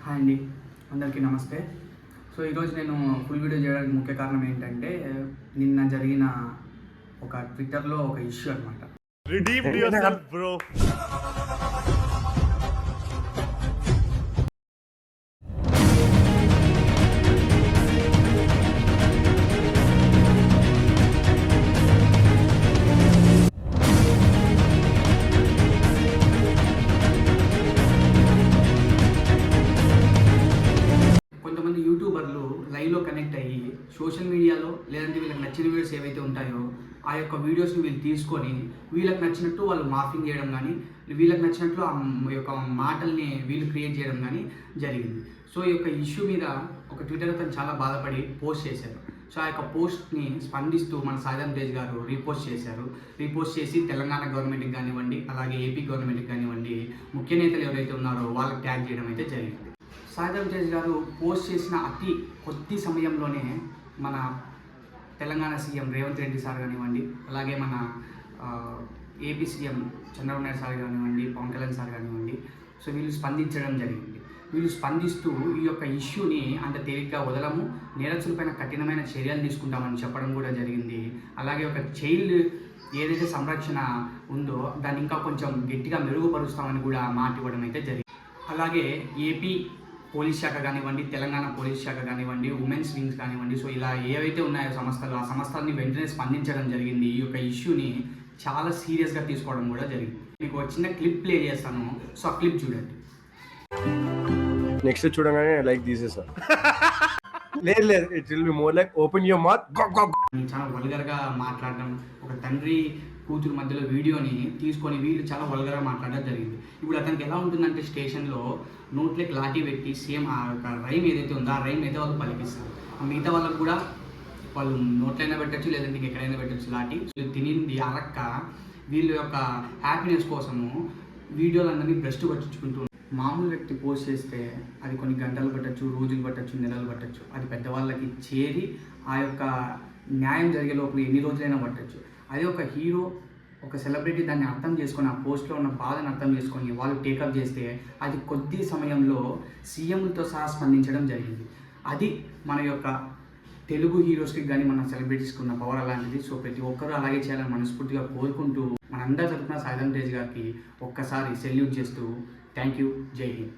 Hi అండి. అందరికీ నమస్తే. సో ఈరోజు నేను ఫుల్ వీడియో చేయడానికి ముఖ్య కారణం ఏంటంటే నిన్న జరిగిన ఒక ట్విట్టర్లో ఒక ఇష్యూ అనమాట లైవ్లో కనెక్ట్ అయ్యి సోషల్ మీడియాలో లేదంటే వీళ్ళకి నచ్చిన వీడియోస్ ఏవైతే ఉంటాయో ఆ యొక్క వీడియోస్ని వీళ్ళు తీసుకొని వీళ్ళకి నచ్చినట్టు వాళ్ళు మార్ఫింగ్ చేయడం కానీ వీళ్ళకి నచ్చినట్లు ఆ యొక్క మాటల్ని వీళ్ళు క్రియేట్ చేయడం కానీ జరిగింది. సో ఈ యొక్క ఇష్యూ మీద ఒక ట్విట్టర్ అతను చాలా బాధపడి పోస్ట్ చేశారు. సో ఆ యొక్క పోస్ట్ని స్పందిస్తూ మన సాయిధం తేజ్ గారు రీపోస్ట్ చేశారు. రీపోస్ట్ చేసి తెలంగాణ గవర్నమెంట్కి కానివ్వండి అలాగే ఏపీ గవర్నమెంట్కి కానివ్వండి ముఖ్య నేతలు ఎవరైతే ఉన్నారో వాళ్ళకి ట్యాగ్ చేయడం అయితే జరిగింది. సాయిధరం తేజ్ గారు పోస్ట్ చేసిన అతి కొద్ది సమయంలోనే మన తెలంగాణ సీఎం రేవంత్ రెడ్డి సార్ కానివ్వండి అలాగే మన AP CM Chandrababu Naidu sir కానివ్వండి పవన్ కళ్యాణ్ సార్ కానివ్వండి సో వీళ్ళు స్పందించడం జరిగింది. వీళ్ళు స్పందిస్తూ ఈ యొక్క ఇష్యూని అంత తేలిగ్గా వదలము నేరస్తులపైన కఠినమైన చర్యలు తీసుకుంటామని చెప్పడం కూడా జరిగింది. అలాగే ఒక చైల్డ్ ఏదైతే సంరక్షణ ఉందో దాన్ని ఇంకా కొంచెం గట్టిగా మెరుగుపరుస్తామని కూడా మాట ఇవ్వడం అయితే జరిగింది. అలాగే ఏపీ పోలీస్ శాఖ కానివ్వండి తెలంగాణ పోలీస్ శాఖ కానివ్వండి ఉమెన్స్ వింగ్స్ కానివ్వండి సో ఇలా ఏవైతే ఉన్నాయో సంస్థలు ఆ సంస్థల్ని వెంటనే స్పందించడం జరిగింది. ఈ యొక్క ఇష్యూని చాలా సీరియస్గా తీసుకోవడం కూడా జరిగింది. మీకు చిన్న క్లిప్ ప్లే చేస్తాను. సో ఆ క్లిప్ చూడండి. నెక్స్ట్ చూడగానే లైక్ తీసేసా. లేదు లేదు. It will be more like open your mouth చాలా చాలా వల్గర్గా మాట్లాడడం ఒక తండ్రి కూతురు మధ్యలో వీడియోని తీసుకొని వీళ్ళు చాలా వల్గర్గా మాట్లాడడం జరిగింది. ఇప్పుడు అతనికి ఎలా ఉంటుందంటే స్టేషన్లో నోట్లకి లాఠీ పెట్టి సేమ్ ఆ యొక్క రైమ్ ఏదైతే ఉందో ఆ రైమ్ అయితే వాళ్ళు పలికిస్తారు. ఆ మిగతా వాళ్ళకు కూడా వాళ్ళు నోట్లైనా పెట్టచ్చు లేదంటే ఎక్కడైనా పెట్టచ్చు లాఠీ తినింది అరక్క వీళ్ళ యొక్క హ్యాపీనెస్ కోసము వీడియోలు అందరినీ బ్రెస్ట్ పట్టించుకుంటూ మామూలు వ్యక్తి పోస్ట్ చేస్తే అది కొన్ని గంటలు పట్టచ్చు రోజులు పట్టచ్చు నెలలు పట్టచ్చు. అది పెద్దవాళ్ళకి చేరి ఆ యొక్క న్యాయం జరిగే లోపల ఎన్ని రోజులైనా పట్టచ్చు. అదే ఒక హీరో ఒక సెలబ్రిటీ దాన్ని అర్థం చేసుకొని ఆ పోస్ట్లో ఉన్న బాధను అర్థం చేసుకొని వాళ్ళు టేకప్ చేస్తే అది కొద్ది సమయంలో సీఎంలతో సహా స్పందించడం జరిగింది. అది మన యొక్క తెలుగు హీరోస్కి కానీ మన సెలబ్రిటీస్కి ఉన్న పవర్ అలాంటిది. సో ప్రతి ఒక్కరూ అలాగే చేయాలని మనస్ఫూర్తిగా కోరుకుంటూ మనందరి తరఫున సాయిధం తేజ్ గారికి ఒక్కసారి సెల్యూట్ చేస్తూ Thank you. J D.